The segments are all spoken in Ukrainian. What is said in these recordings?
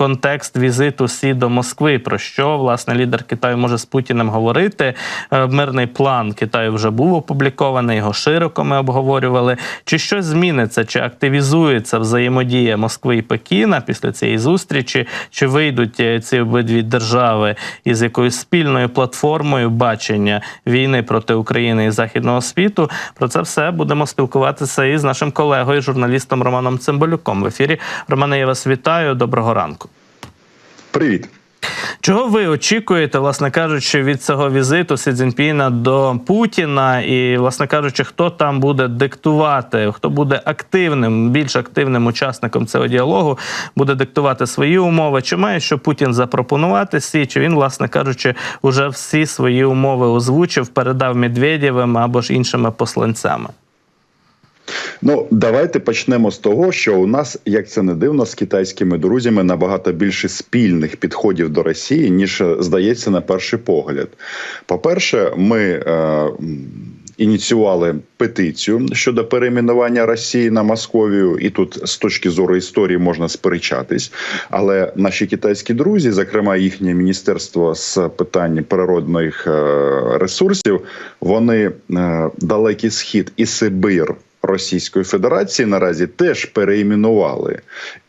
контекст візиту Сі до Москви. Про що власне лідер Китаю може з Путіним говорити? Е, Мирний план Китаю вже був опублікований. Його широко ми обговорювали. Чи щось зміниться, чи активізується взаємодія Москви і Пекіна після цієї зустрічі? Чи вийдуть е, ці обидві держави із якоюсь спільною платформою бачення війни проти України і західного світу? Про це все будемо спілкуватися із нашим колегою, журналістом Романом Цимбалюком в ефірі. Романе, я вас вітаю. Доброго ранку. Привіт. Чого ви очікуєте, власне кажучи, від цього візиту Сі Цзіньпіна до Путіна? І, власне кажучи, хто там буде диктувати, хто буде активним, більш активним учасником цього діалогу, буде диктувати свої умови? Чи має що Путін запропонувати Сі? Чи він, власне кажучи, уже всі свої умови озвучив, передав Медведєвим або ж іншими посланцями? Ну давайте почнемо з того, що у нас, як це не дивно, з китайськими друзями набагато більше спільних підходів до Росії, ніж здається на перший погляд. По-перше, ми. Е, Ініціювали петицію щодо перейменування Росії на Московію, і тут з точки зору історії можна сперечатись. Але наші китайські друзі, зокрема їхнє міністерство з питань природних е, ресурсів, вони е, далекий схід і Сибир Російської Федерації наразі теж переіменували,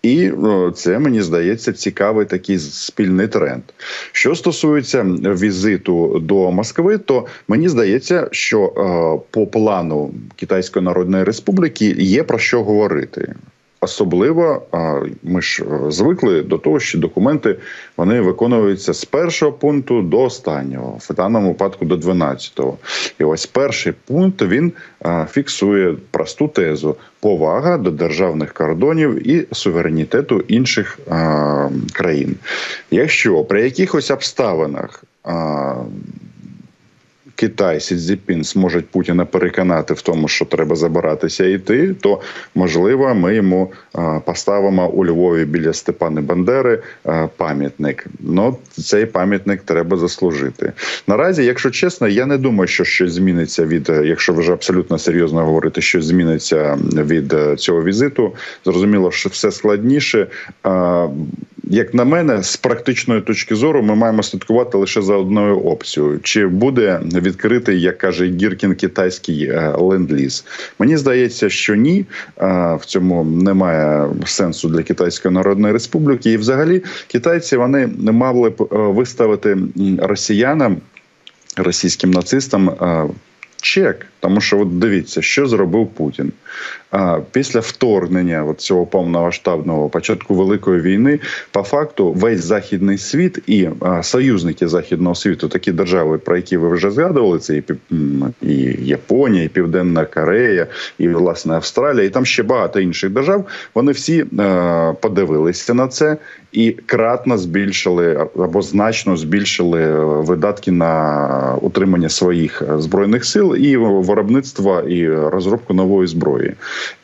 і це мені здається цікавий такий спільний тренд. Що стосується візиту до Москви, то мені здається, що е, по плану Китайської Народної Республіки є про що говорити. Особливо ми ж е, звикли до того, що документи вони виконуються з першого пункту до останнього, в даному випадку до 12-го. І ось перший пункт він фіксує просту тезу: повага до державних кордонів і суверенітету інших країн. Якщо при якихось обставинах Китай Сі Цзіпін зможуть Путіна переконати в тому, що треба забиратися йти, то можливо ми йому поставимо у Львові біля Степани Бандери пам'ятник. Ну цей пам'ятник треба заслужити. Наразі, якщо чесно, я не думаю, що щось зміниться від, якщо вже абсолютно серйозно говорити, що зміниться від цього візиту. Зрозуміло, що все складніше як на мене, з практичної точки зору, ми маємо слідкувати лише за одною опцією: чи буде відкритий, як каже Гіркін, китайський е, ленд-ліз. Мені здається, що ні, в цьому немає сенсу для Китайської Народної Республіки. І, взагалі, китайці вони мали б е, виставити росіянам, російським нацистам е, чек. Тому що от дивіться, що зробив Путін після вторгнення от цього повномасштабного початку великої війни. По факту, весь західний світ і союзники західного світу, такі держави, про які ви вже згадували, це і, і Японія, і Південна Корея, і власне Австралія, і там ще багато інших держав. Вони всі подивилися на це і кратно збільшили або значно збільшили е, видатки на утримання своїх е, збройних сил і виробництва і розробку нової зброї.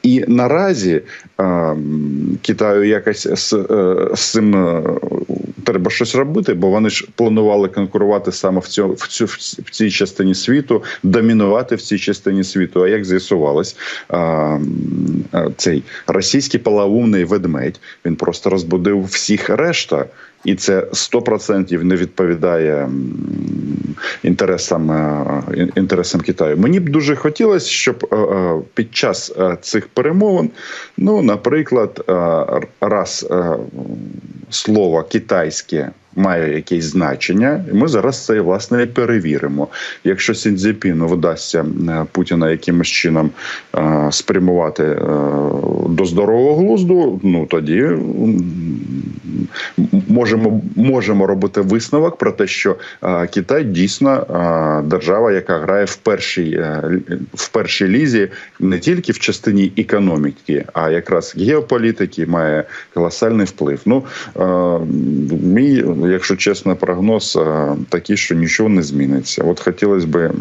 І наразі е, Китаю якось з, е, з цим е, треба щось робити, бо вони ж планували конкурувати саме в цьому в цю в цій частині світу, домінувати в цій частині світу. А як з'ясувалось, е, цей російський полоумний ведмедь він просто розбудив всіх решта і це 100% не відповідає інтересам е, інтересам Китаю. Мені б дуже хотілося, щоб е, е, під час цих перемовин, ну, наприклад, раз слово китайське має якесь значення, і ми зараз це власне перевіримо. Якщо Сіндзіпіну вдасться е, Путіна якимось чином е, спрямувати е, до здорового глузду, ну тоді можемо можемо робити висновок про те, що Китай дійсно держава, яка грає в першій в першій лізі не тільки в частині економіки, а якраз геополітики має колосальний вплив. Ну мій якщо чесно, прогноз такий, що нічого не зміниться. От хотілося б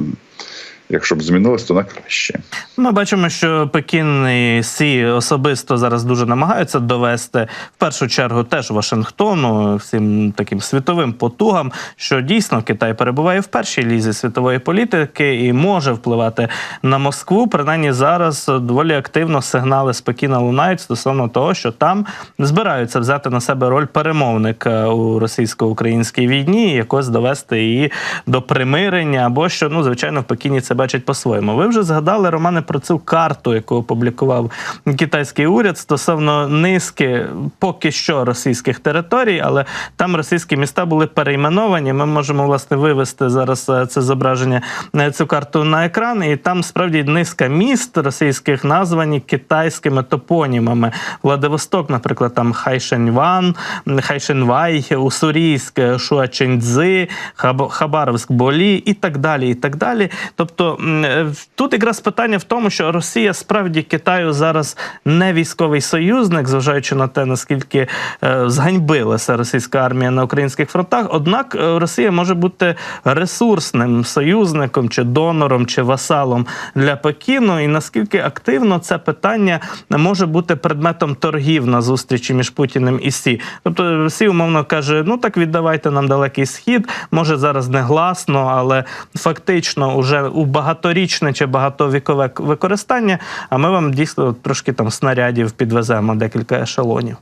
Якщо б змінилось, то на краще. Ми бачимо, що Пекін і Сі особисто зараз дуже намагаються довести в першу чергу теж Вашингтону, всім таким світовим потугам, що дійсно Китай перебуває в першій лізі світової політики і може впливати на Москву. Принаймні зараз доволі активно сигнали з Пекіна лунають стосовно того, що там збираються взяти на себе роль перемовника у російсько-українській війні, якось довести її до примирення, або що ну звичайно в Пекіні це бачать по-своєму. Ви вже згадали Романе про цю карту, яку опублікував китайський уряд стосовно низки поки що російських територій, але там російські міста були перейменовані. Ми можемо власне вивести зараз е, це зображення на цю карту на екран, і там справді низка міст російських названі китайськими топонімами. Владивосток, наприклад, там Хайшеньван, Хайшенвай, Уссурійськ, Шуаченьцзи, Хаб- Хабаровськ, Болі і так далі. І так далі. Тобто е, тут якраз питання в тому, що Росія справді Китаю зараз не військовий союзник, зважаючи на те, наскільки е, зганьбилася російська армія на українських фронтах. Однак е, Росія може бути ресурсним союзником чи донором чи васалом для Пекіну, і наскільки активно це питання може бути предметом торгів на зустрічі між Путіним і Сі. Тобто Росія умовно каже: ну так віддавайте нам далекий схід. Може зараз не гласно, але фактично уже у багаторічне чи багатовікове використання. А ми вам дійсно трошки там снарядів підвеземо декілька ешелонів.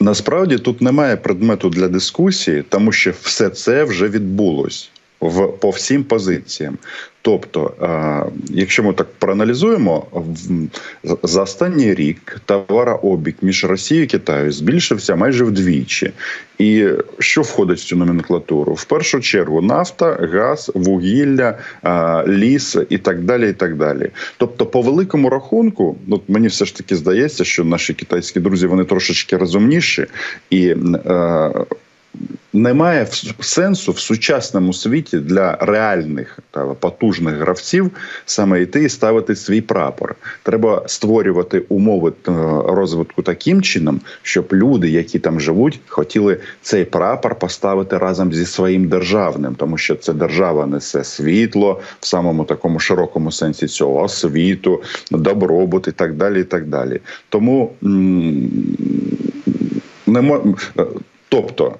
Насправді тут немає предмету для дискусії, тому що все це вже відбулось в по всім позиціям. Тобто, е, якщо ми так проаналізуємо, за останній рік товарообіг між Росією і Китаєю збільшився майже вдвічі. І що входить в цю номенклатуру? В першу чергу нафта, газ, вугілля, е, ліс і так далі. І так далі. Тобто, по великому рахунку, от мені все ж таки здається, що наші китайські друзі вони трошечки розумніші і. Немає сенсу в сучасному світі для реальних та потужних гравців саме йти і ставити свій прапор. Треба створювати умови е, розвитку таким чином, щоб люди, які там живуть, хотіли цей прапор поставити разом зі своїм державним, тому що це держава несе світло в самому такому широкому сенсі цього освіту, добробут і так далі. І так далі. Тому не мо... е, тобто.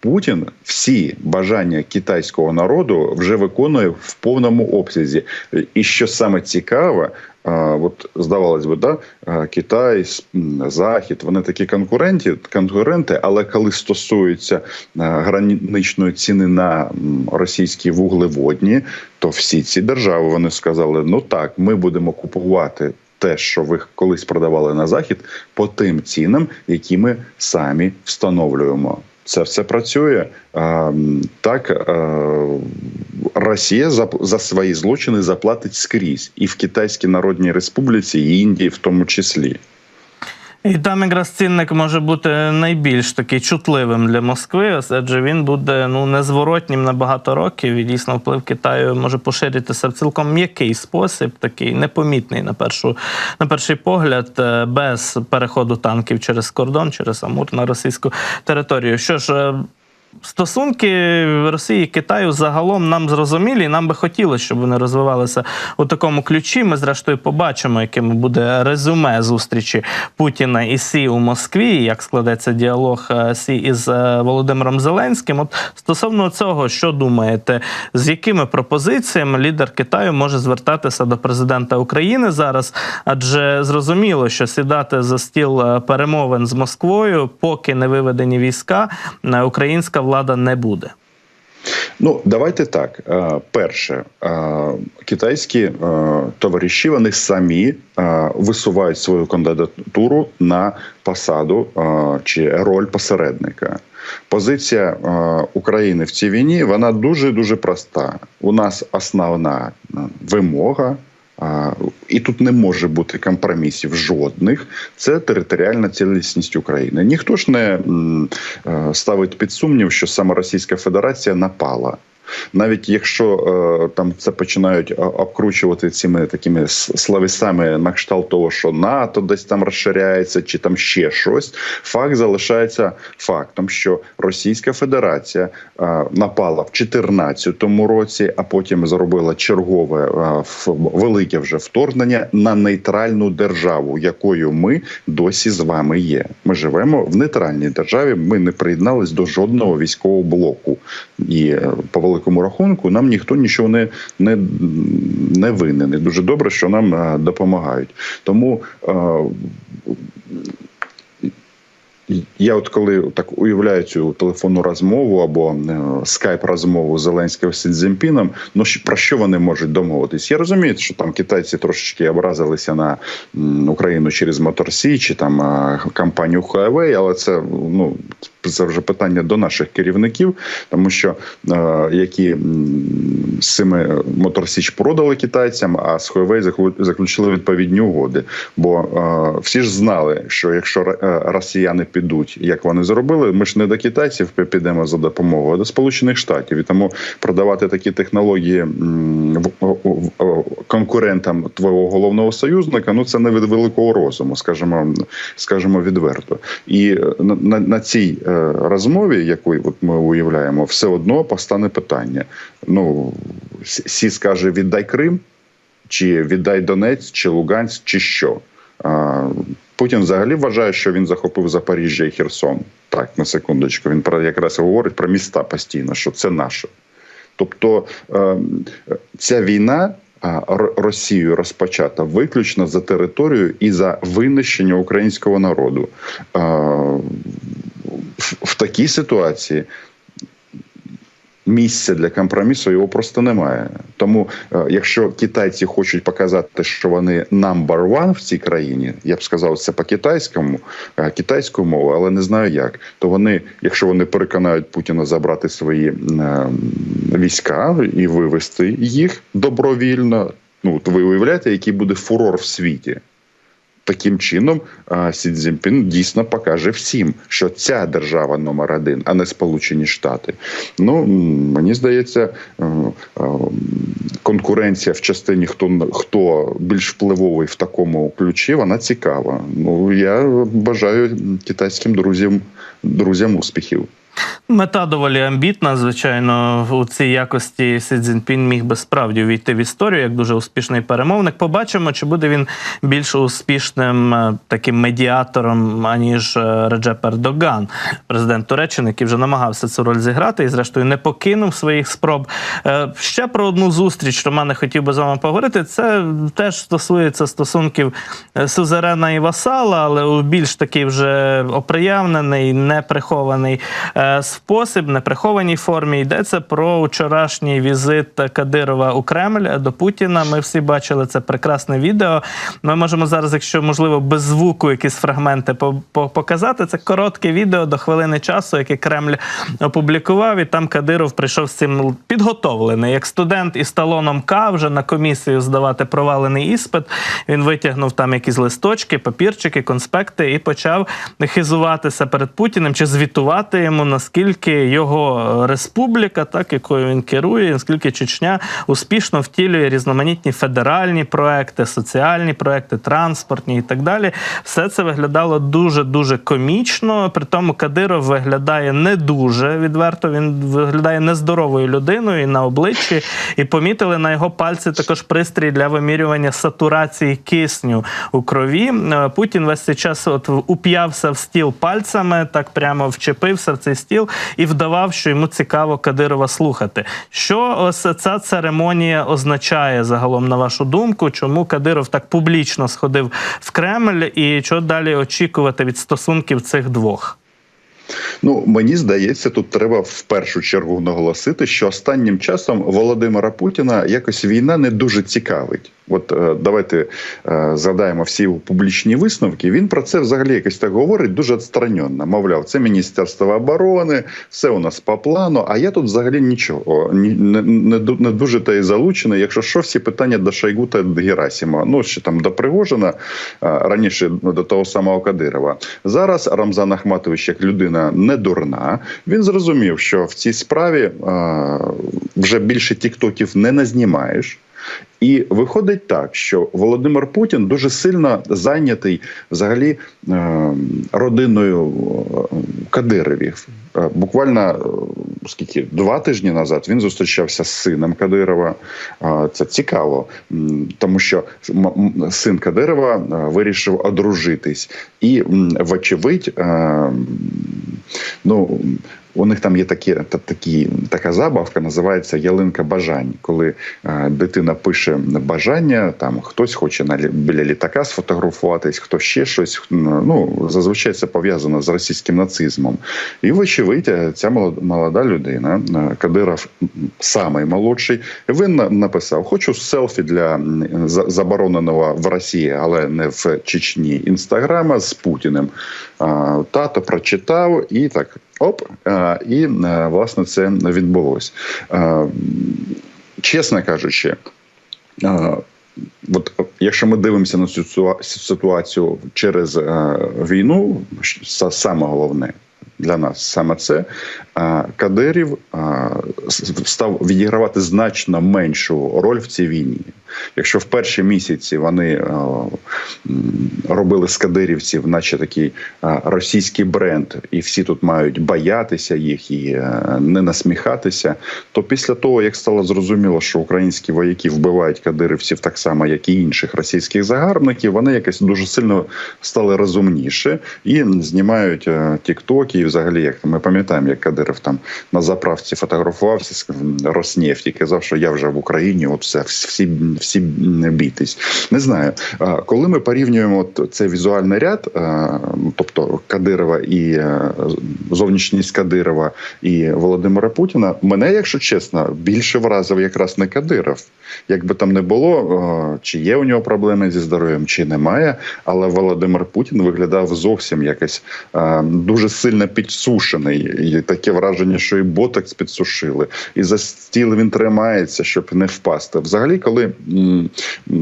Путін всі бажання китайського народу вже виконує в повному обсязі. І що саме цікаве, от здавалось би, да, Китай, Захід, вони такі конкуренти, конкуренти, але коли стосується граничної ціни на російські вуглеводні, то всі ці держави вони сказали: ну так, ми будемо купувати. Те, що ви колись продавали на захід, по тим цінам, які ми самі встановлюємо. Це все працює. Так е, Росія за, за свої злочини заплатить скрізь, і в Китайській Народній Республіці, і Індії, в тому числі. І там якраз цінник може бути найбільш такий чутливим для Москви, адже він буде ну незворотнім на багато років. І дійсно вплив Китаю може поширитися в цілком м'який спосіб, такий непомітний на першу на перший погляд, е, без переходу танків через кордон, через Амур на російську територію. Що ж. Стосунки Росії і Китаю загалом нам зрозумілі, нам би хотілося, щоб вони розвивалися у такому ключі. Ми, зрештою, побачимо, яким буде резюме зустрічі Путіна і Сі у Москві, як складеться діалог е, Сі із е, Володимиром Зеленським. От стосовно цього, що думаєте, з якими пропозиціями лідер Китаю може звертатися до президента України зараз? Адже зрозуміло, що сідати за стіл е, перемовин з Москвою, поки не виведені війська, українська влада не буде. Ну, давайте так. Е, Перше, е, китайські е, товариші вони самі висувають свою кандидатуру на посаду чи роль посередника. Позиція України в цій війні вона дуже дуже проста. У нас основна вимога. І тут не може бути компромісів жодних. Це територіальна цілісність України. Ніхто ж не е, ставить під сумнів, що саме Російська Федерація напала. Навіть якщо е, там це починають обкручувати цими такими словесами на кшталт того, що НАТО десь там розширяється, чи там ще щось, факт залишається фактом, що Російська Федерація е, напала в 2014 році, а потім зробила чергове е, в- велике вже вторгнення на нейтральну державу, якою ми досі з вами є. Ми живемо в нейтральній державі. Ми не приєднались до жодного військового блоку, і е, по великому рахунку нам ніхто нічого не, не, не винен. І дуже добре, що нам е, допомагають. Тому. е, я от коли так уявляю цю телефонну розмову або е, скайп розмову Зеленського з Цзіньпіном, ну про що вони можуть домовитись? Я розумію, що там китайці трошечки образилися на Україну через Моторсі чи там е, компанію Huawei, але це ну це вже питання до наших керівників, тому що е, які з цими Моторсіч продали китайцям, а з Huawei заключили відповідні угоди. Бо е, всі ж знали, що якщо е, росіяни підуть, як вони зробили, ми ж не до китайців підемо за допомогою, а до Сполучених Штатів. І тому продавати такі технології конкурентам твого головного союзника, ну це не від великого розуму, скажімо, скажімо відверто. І е, на, на, цій е, розмові, яку от ми уявляємо, все одно постане питання. Ну Сі скаже: віддай Крим, чи віддай Донець, чи Луганськ, чи що. Путін взагалі вважає, що він захопив Запоріжжя і Херсон. Так, на секундочку. Він про якраз говорить про міста постійно, що це наше. Тобто е, ця війна Р- Росією розпочата виключно за територію і за винищення українського народу. Е, в такій ситуації місця для компромісу його просто немає. Тому, е, якщо китайці хочуть показати, що вони number one в цій країні, я б сказав це по китайському, е, китайською мовою, але не знаю як. То вони, якщо вони переконають Путіна забрати свої е, війська і вивести їх добровільно, ну то ви уявляєте, який буде фурор в світі. Таким чином, Сі Цзіньпін дійсно покаже всім, що ця держава номер один, а не Сполучені Штати. Ну мені здається, е, е, конкуренція в частині хто хто більш впливовий в такому ключі, вона цікава. Ну я бажаю китайським друзям друзям успіхів. Мета доволі амбітна. Звичайно, у цій якості Сі Цзіньпін міг би справді увійти в історію як дуже успішний перемовник. Побачимо, чи буде він більш успішним е, таким медіатором, аніж е, Реджеп Ердоган, президент Туреччини, який вже намагався цю роль зіграти і, зрештою, не покинув своїх спроб. Е, Ще про одну зустріч, Романе, хотів би з вами поговорити. Це теж стосується стосунків сузерена і васала, але у більш такий вже оприявнений, неприхований е, спосіб, неприхованій формі. Йдеться про вчорашній візит Кадирова у Кремль до Путіна. Ми всі бачили це прекрасне відео. Ми можемо зараз, якщо можливо, без звуку якісь фрагменти по- по- показати. Це коротке відео до хвилини часу, яке Кремль опублікував. І там Кадиров прийшов з цим підготовлений, як студент із талоном К вже на комісію здавати провалений іспит. Він витягнув там якісь листочки, папірчики, конспекти і почав хизуватися перед Путіним чи звітувати йому, наскільки його республіка, так якою він керує, наскільки Чечня успішно втілює різноманітні федеральні проекти, соціальні проекти, транспортні і так далі. Все це виглядало дуже дуже комічно. При тому Кадиров виглядає не дуже відверто. Він виглядає нездоровою людиною і на обличчі. І помітили на його пальці також пристрій для вимірювання сатурації кисню у крові. Е, Путін весь цей час от уп'явся в стіл пальцями, так прямо вчепився в цей стіл і вдавав, що йому цікаво Кадирова слухати. Що ось ця церемонія означає загалом, на вашу думку? Чому Кадиров так публічно сходив в Кремль, і що далі очікувати від стосунків цих двох? Ну мені здається, тут треба в першу чергу наголосити, що останнім часом Володимира Путіна якось війна не дуже цікавить. От е, давайте е, згадаємо всі публічні висновки. Він про це взагалі якось так говорить дуже відстороненно. Мовляв, це Міністерство оборони, все у нас по плану. А я тут взагалі нічого не, не, не дуже та й залучений. Якщо що, всі питання до Шойгу та Герасіма. Ну ще там до Пригожина, е, раніше до того самого Кадирова. Зараз Рамзан Ахматович, як людина. Людина не дурна. Він зрозумів, що в цій справі е, вже більше тіктоків не назнімаєш. І виходить так, що Володимир Путін дуже сильно зайнятий взагалі е, родиною е, Кадировів. Буквально скільки два тижні назад він зустрічався з сином Кадирова. Це цікаво, тому що син Кадирова вирішив одружитись, і вочевидь, ну. У них там є такі, та, такі, така забавка, називається ялинка бажань. Коли е, дитина пише бажання, там хтось хоче на біля літака сфотографуватись, хто ще щось. Ну зазвичай це пов'язано з російським нацизмом. І вочевидь, е, ця молода, людина, е, Кадиров самий молодший, він написав: Хочу селфі для забороненого в Росії, але не в Чечні інстаграма з Путіним. А, Тато прочитав і так. Оп, і власне це відбулось. Чесно кажучи, от якщо ми дивимося на цю ситуацію через війну, саме головне для нас саме це Кадирів став відігравати значно меншу роль в цій війні. Якщо в перші місяці вони робили з кадирівців, наче такий російський бренд, і всі тут мають боятися їх і е, не насміхатися, то після того, як стало зрозуміло, що українські вояки вбивають кадирівців так само, як і інших російських загарбників, вони якось дуже сильно стали розумніше і знімають е, тіктоки. Взагалі, як ми пам'ятаємо, як Кадиров там на заправці фотографувався з Роснефті, казав, що я вже в Україні, от все, всі, всі бійтесь. Не знаю. Коли ми порівнюємо цей візуальний ряд, тобто Кадирова і е, зовнішність Кадирова і Володимира Путіна, мене, якщо чесно, більше вразив якраз не Кадиров. Якби там не було, чи є у нього проблеми зі здоров'ям, чи немає, але Володимир Путін виглядав зовсім якось дуже сильно підсушений. І таке враження, що і ботокс підсушили, і за стіл він тримається, щоб не впасти. Взагалі, коли м,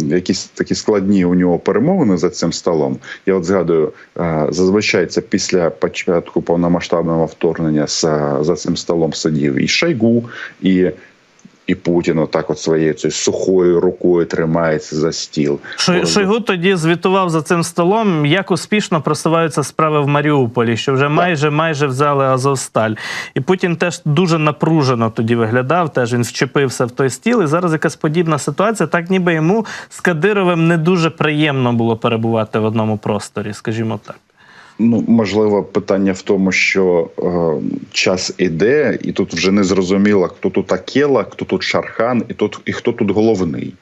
якісь такі складні у нього перемовини за цим столом, я от згадую, е, зазвичай це після початку повномасштабного вторгнення за, за цим столом сидів і Шайгу, і. І Путін отак от своєю цією сухою рукою тримається за стіл. Шой- Шойгу тоді звітував за цим столом, як успішно просуваються справи в Маріуполі, що вже майже майже взяли Азовсталь. І Путін теж дуже напружено тоді виглядав. Теж він вчепився в той стіл. І зараз якась подібна ситуація. Так ніби йому з Кадировим не дуже приємно було перебувати в одному просторі, скажімо так. Ну, можливо, питання в тому, що е, час іде, і тут вже не зрозуміло, хто тут Акела, хто тут Шархан, і тут і хто тут головний.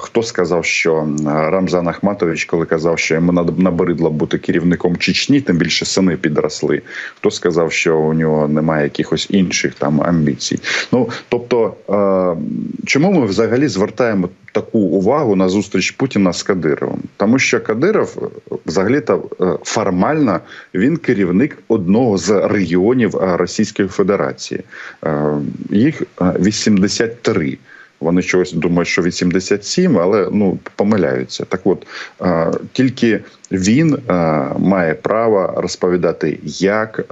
Хто сказав, що Рамзан Ахматович, коли казав, що йому набридло бути керівником Чечні, тим більше сини підросли. Хто сказав, що у нього немає якихось інших там амбіцій? Ну тобто, чому ми взагалі звертаємо таку увагу на зустріч Путіна з Кадировим? Тому що Кадиров е, взагалі-то е, формально він керівник одного з регіонів е, Російської Федерації. Їх е, 83. Вони чогось думають, що 87, але ну помиляються. Так, от тільки він має право розповідати, як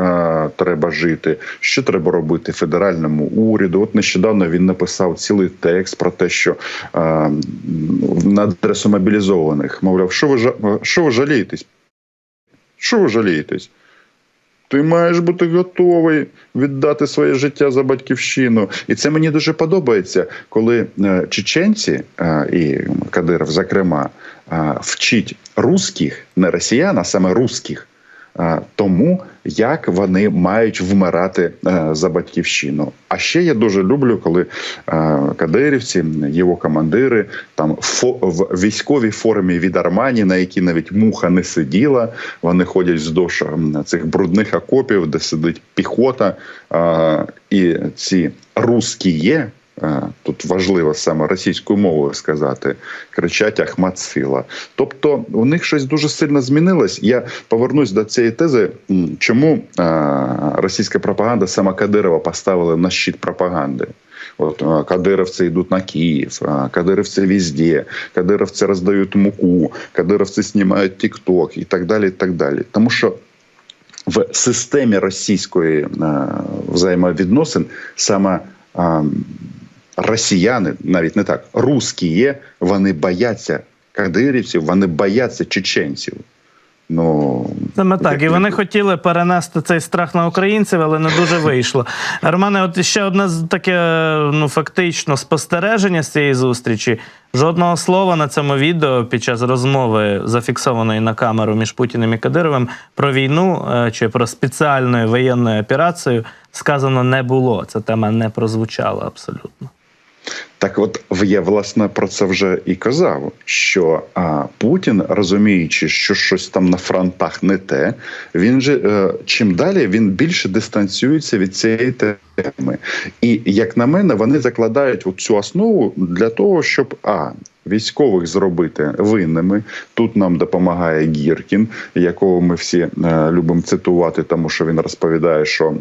треба жити, що треба робити федеральному уряду. От нещодавно він написав цілий текст про те, що на адресу мобілізованих, мовляв, що ви що ви жалієтесь? Що ви жалієтесь? Ти маєш бути готовий віддати своє життя за батьківщину, і це мені дуже подобається, коли е, чеченці е, і Кадиров, зокрема, е, вчить русських, не росіян, а саме русських, тому як вони мають вмирати е, за батьківщину. А ще я дуже люблю, коли е, кадирівці, його командири там в військовій формі від Армані, на якій навіть муха не сиділа. Вони ходять вздовж цих брудних окопів, де сидить піхота, е, і ці русські є. Тут важливо саме російською мовою сказати, кричать Ахмат Сила. Тобто у них щось дуже сильно змінилось. Я повернусь до цієї тези, чому російська пропаганда саме Кадирова поставила на щит пропаганди. От кадировці йдуть на Київ, кадировці везде, кадировці роздають муку, кадировці знімають тік-ток і так далі. і так далі. Тому що в системі російської взаємовідносин саме росіяни, навіть не так, русські є, вони бояться кадирівців, вони бояться чеченців. Ну Саме так, і вони хотіли перенести цей страх на українців, але не дуже вийшло. Романе, от ще одне таке ну фактично спостереження з цієї зустрічі. Жодного слова на цьому відео під час розмови, зафіксованої на камеру між Путіним і Кадировим, про війну е, чи про спеціальну воєнну операцію сказано не було. Ця тема не прозвучала абсолютно. Так, от я власне про це вже і казав. Що а, Путін, розуміючи, що щось там на фронтах не те, він же е, чим далі він більше дистанціюється від цієї теми. І як на мене, вони закладають цю основу для того, щоб а. Військових зробити винними тут нам допомагає Гіркін, якого ми всі е, любимо цитувати, тому що він розповідає, що е,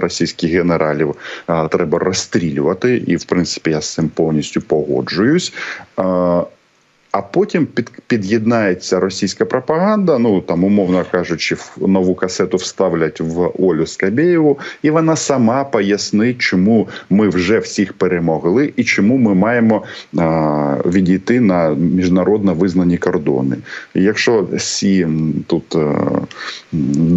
російських генералів е, треба розстрілювати, і в принципі я з цим повністю погоджуюсь. Е, а потім під, під'єднається російська пропаганда. Ну там, умовно кажучи, в нову касету вставлять в Олю Скабєєву, і вона сама пояснить, чому ми вже всіх перемогли, і чому ми маємо а, відійти на міжнародно визнані кордони. І якщо Сі тут е, м,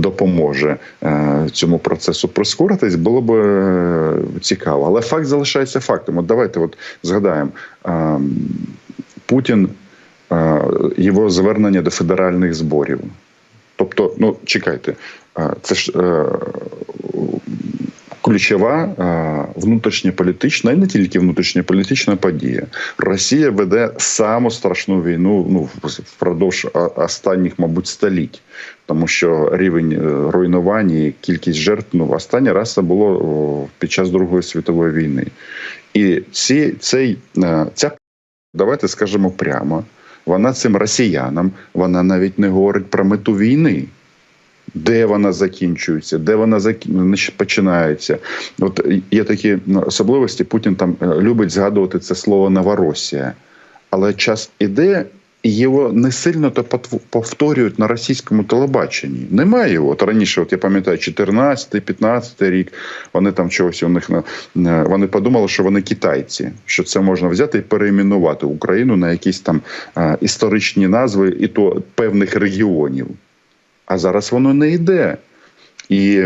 допоможе е, цьому процесу прискоритись, було б е, цікаво. Але факт залишається фактом. От давайте от згадаємо. е, Путін е, його звернення до федеральних зборів. Тобто, ну чекайте, е, це ж е, ключова е, внутрішньополітична і не тільки внутрішньополітична подія. Росія веде саму страшну війну ну, впродовж останніх, мабуть, століть. Тому що рівень е, руйнувань і кількість жертв ну, останній раз це було під час Другої світової війни. І ці, цей, е, ця давайте скажемо прямо, вона цим росіянам вона навіть не говорить про мету війни. Де вона закінчується, де вона закі- починається. От є такі ну, особливості. Путін там е, любить згадувати це слово Новоросія. Але час іде, його не сильно то повторюють на російському телебаченні. Немає його. От раніше, от я пам'ятаю, 14-15 рік, вони там чогось у них вони подумали, що вони китайці, що це можна взяти і перейменувати Україну на якісь там історичні назви, і то певних регіонів. А зараз воно не йде. І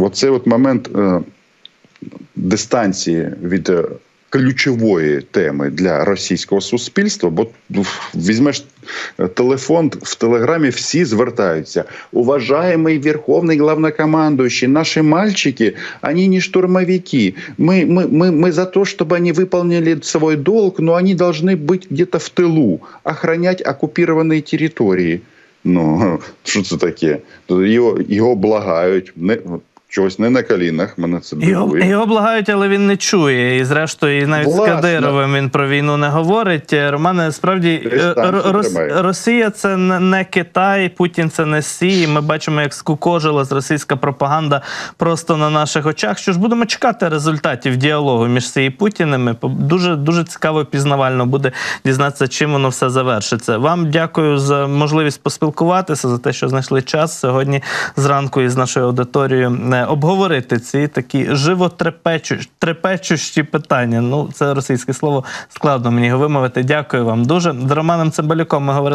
оцей от момент е, дистанції від е, ключової теми для російського суспільства, бо ну, візьмеш е, телефон в телеграмі, всі звертаються. Уважаемый верховный главнокомандующий, наши мальчики, они не штурмовики. Мы, мы, мы, мы за то, чтобы они выполнили свой долг, но они должны быть где-то в тылу, охранять оккупированные территории. Ну, що це таке? Його, його благають, не, Чогось не на колінах, мене це Його, дивує. його благають, але він не чує. І зрештою, і навіть з Кадировим він про війну не говорить. Е, Романе, справді е, Рос- Росія це не- Китай, Путін це не Сі. Ми бачимо, як скукожилась російська пропаганда просто на наших очах. Що ж будемо чекати результатів діалогу між Сі і Путіними. Дуже дуже цікаво пізнавально буде дізнатися, чим воно все завершиться. Вам дякую за можливість поспілкуватися, за те, що знайшли час сьогодні зранку із нашою аудиторією е, обговорити ці такі животрепечущі питання. Ну, це російське слово складно мені його вимовити. Дякую вам дуже. З Романом Цимбалюком ми говорили.